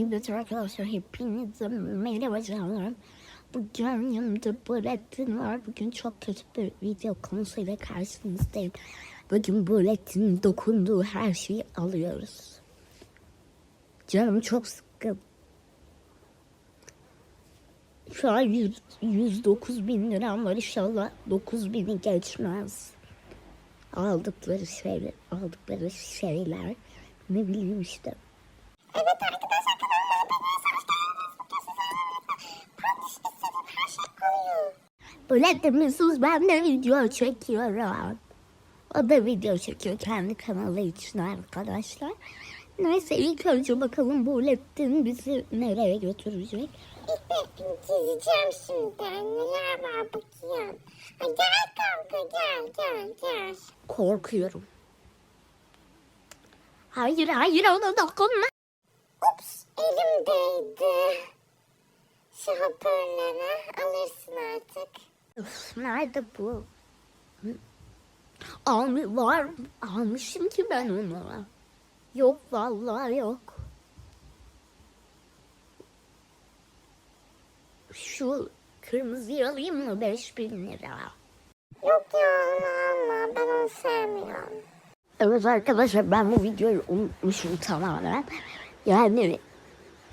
Evet arkadaşlar hepinize merhaba canlarım. Bugün yanımda Bulettin var. Bugün çok kötü bir video konusuyla karşınızdayım. Bugün Bulettin'in dokunduğu her şeyi alıyoruz. Canım çok sıkkın. Şu an 100, 109 bin liram var inşallah 9 bini geçmez. Aldıkları şeyler, aldıkları şeyler ne bileyim işte. Evet Bulettin'siz ben de video çekiyorum. O da video çekiyor kendi kanalı için arkadaşlar. Neyse ilk önce bakalım Bulettin bizi nereye götürecek. Gideceğim şimdi. Neler var bakayım. Gel kanka gel gel gel. Korkuyorum. Hayır hayır ona dokunma. Ups elim değdi. Şu hoparlörü alırsın artık. Nerede bu? Almış var mı? Almışım ki ben onu. Yok vallahi yok. Şu kırmızıyı alayım mı? 5000 lira. Yok ya alma ben onu sevmiyorum. Evet arkadaşlar ben bu videoyu unutmuşum tamamen. Yani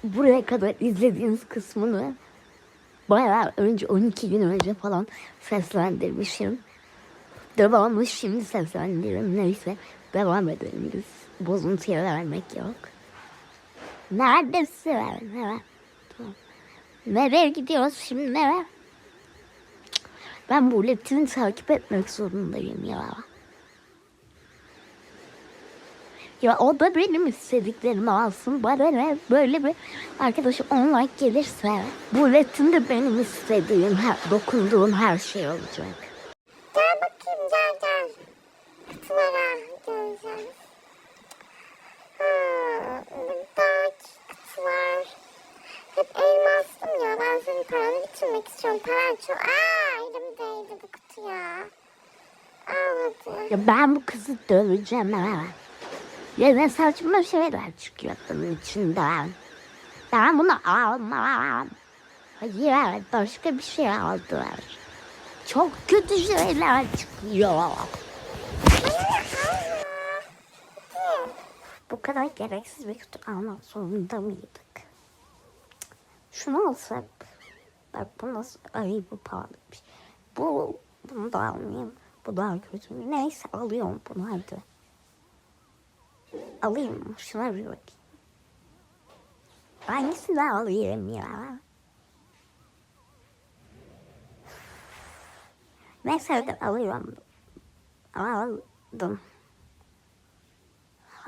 buraya kadar izlediğiniz kısmını bayağı önce 12 gün önce falan seslendirmişim. Devamlı şimdi seslendiririm. Neyse devam edelim biz. Bozuntuya vermek yok. Neredesin? Evet. Tamam. Nereye gidiyoruz şimdi? Nereye? Ben bu iletişimi takip etmek zorundayım ya. Ya o da benim istediklerimi alsın. Bana ne böyle bir arkadaşım online gelirse bu iletim de benim istediğim, her, dokunduğum her şey olacak. Gel bakayım gel gel. Kutulara geleceğiz. Ha, buradaki kutular. Hep elmastım ya. Ben senin paranı bitirmek istiyorum. Paran çok. Aa elim değdi bu kutuya. Al hadi. Ya ben bu kızı döveceğim ha. Ya ne saçma şeyler çıkıyor bunun içinden. Ben bunu almam. Hayır başka bir şey aldılar. Çok kötü şeyler çıkıyor. Bu kadar gereksiz bir kutu almak zorunda mıydık? Şunu alsak. Bak bu nasıl ay bu pahalı bir şey. Bu bunu da almayayım. Bu daha kötü. Neyse alıyorum bunu hadi. Alayım? Şuna bir bakayım. Hangisini alayım ya? Hadi alıyorum. Aldım.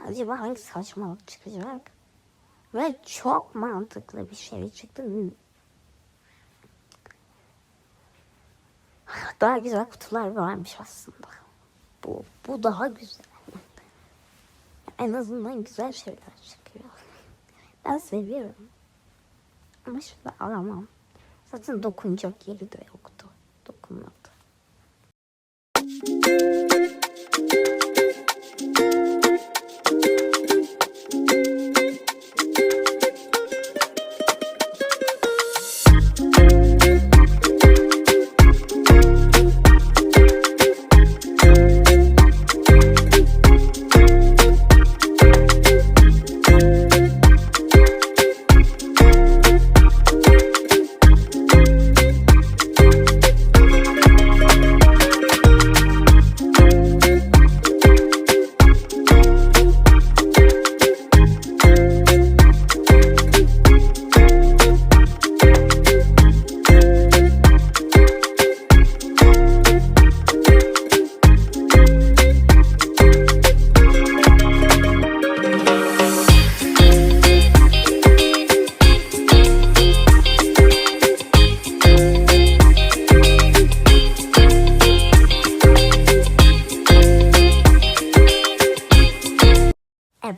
Acaba hangi saçmalık çıkacak? Ve çok mantıklı bir şey çıktı. Daha güzel kutular varmış aslında. Bu, bu daha güzel. En azından güzel şeyler çıkıyor. Ben seviyorum. Ama şunu alamam. Zaten dokunacak yeri de yoktu.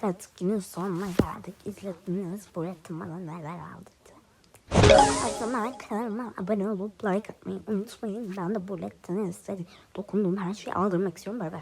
Evet günün sonuna geldik. İzlediğiniz bu resim bana neler. O zaman kanalıma abone olup like atmayı unutmayın. Ben de bu istediğim dokunduğum her şeyi aldırmak istiyorum. Bay bay.